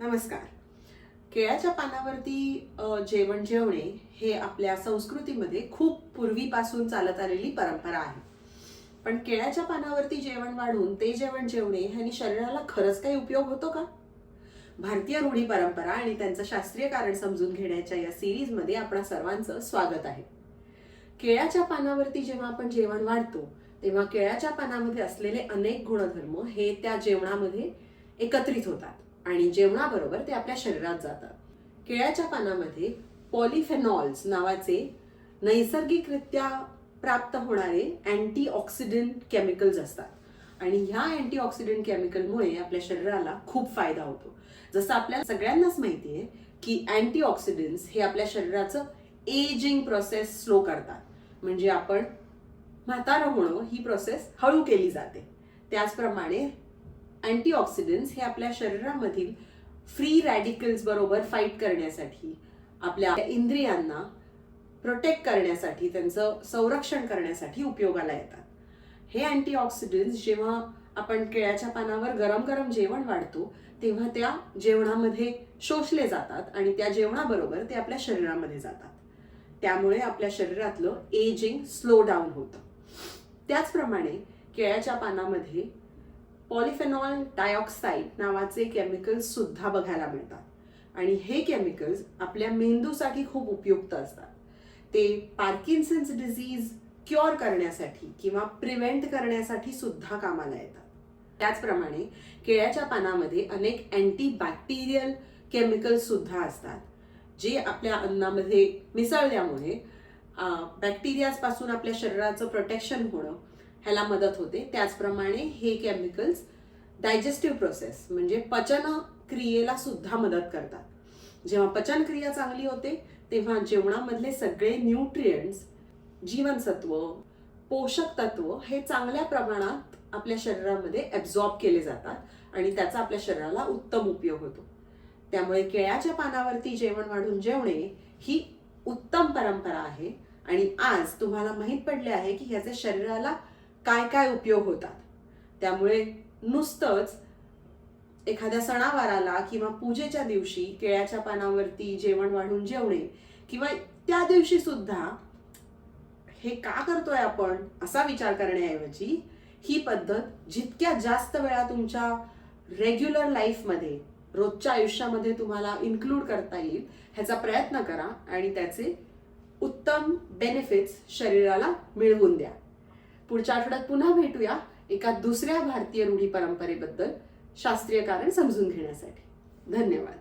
नमस्कार. केळ्याच्या पानावरती जेवण जेवणे हे आपल्या संस्कृतीमध्ये खूप पूर्वीपासून चालत आलेली परंपरा आहे. पण केळ्याच्या पानावरती जेवण वाढून ते जेवण जेवणे ह्यानी शरीराला खरंच काही उपयोग होतो का? भारतीय रूढी परंपरा आणि त्यांचं शास्त्रीय कारण समजून घेण्याच्या या सिरीजमध्ये आपणा सर्वांचं स्वागत आहे. केळ्याच्या पानावरती जेव्हा आपण जेवण वाढतो तेव्हा केळ्याच्या पानामध्ये असलेले अनेक गुणधर्म हे त्या जेवणामध्ये एकत्रित होतात. आणि जेवणाबरोबर ते आपल्या शरीरात जातात. केळ्याच्या पानामध्ये पॉलिफेनॉल्स नावाचे नैसर्गिकरित्या प्राप्त होणारे अँटीऑक्सिडंट केमिकल्स असतात. आणि ह्या अँटीऑक्सिडंट केमिकलमुळे आपल्या शरीराला खूप फायदा होतो. जसं आपल्याला सगळ्यांनाच माहिती आहे की अँटीऑक्सिडंट्स हे आपल्या शरीराचं एजिंग प्रोसेस स्लो करतात. म्हणजे आपण म्हातारं होणं ही प्रोसेस हळू केली जाते. त्याचप्रमाणे अँटीऑक्सिडंट्स हे आपल्या शरीरामधील फ्री रॅडिकल्स बरोबर फाईट करण्यासाठी आपल्या इंद्रियांना प्रोटेक्ट करण्यासाठी त्यांचं संरक्षण करण्यासाठी उपयोगाला येतात. हे अँटीऑक्सिडंट्स जेव्हा आपण केळ्याच्या पानावर गरम गरम जेवण वाढतो तेव्हा त्या जेवणामध्ये शोषले जातात आणि त्या जेवणाबरोबर ते आपल्या शरीरामध्ये जातात. त्यामुळे आपल्या शरीरातलं एजिंग स्लो डाऊन होतं. त्याचप्रमाणे केळ्याच्या पानामध्ये पॉलिफेनॉल डायऑक्साईड नावाचे केमिकल्स सुद्धा बघायला मिळतात. आणि हे केमिकल्स आपल्या मेंदूसाठी खूप उपयुक्त असतात. ते पार्किन्सन्स डिझीज क्युअर करण्यासाठी किंवा प्रिव्हेंट करण्यासाठी सुद्धा कामाला येतात. त्याचप्रमाणे केळ्याच्या पानामध्ये अनेक अँटीबॅक्टेरियल केमिकल्स सुद्धा असतात जे आपल्या अन्नामध्ये मिसळल्यामुळे बॅक्टेरियापासून आपल्या शरीराचं प्रोटेक्शन होणं ह्याला मदत होते. त्याचप्रमाणे हे केमिकल्स डायजेस्टिव्ह प्रोसेस म्हणजे पचन क्रियेला सुद्धा मदत करतात. जेव्हा पचन क्रिया चांगली होते तेव्हा जेवणामधले सगळे न्यूट्रियंट्स जीवनसत्व पोषक तत्व हे चांगल्या प्रमाणात आपल्या शरीरामध्ये ॲब्झॉर्ब केले जातात आणि त्याचा आपल्या शरीराला उत्तम उपयोग होतो. त्यामुळे केळ्याच्या पानावरती जेवण वाढून जेवणे ही उत्तम परंपरा आहे. आणि आज तुम्हाला माहीत पडले आहे की ह्याचे शरीराला काय काय उपयोग होतात? त्यामुळे नुसतंच एखाद्या सणावाराला किंवा पूजेच्या दिवशी केळ्याच्या पानावरती जेवण वाढून जेवणे किंवा त्या दिवशी सुद्धा हे का करतोय आपण असा विचार करण्याऐवजी ही पद्धत जितक्या जास्त वेळा तुमच्या रेग्युलर लाईफमध्ये रोजच्या आयुष्यामध्ये तुम्हाला इन्क्लूड करता येईल ह्याचा प्रयत्न करा आणि त्याचे उत्तम बेनिफिट्स शरीराला मिळवून द्या. पुढच्या आठवड्यात पुन्हा भेटूया एका दुसऱ्या भारतीय रूढी परंपरेबद्दल शास्त्रीय कारण समजून घेण्यासाठी. धन्यवाद.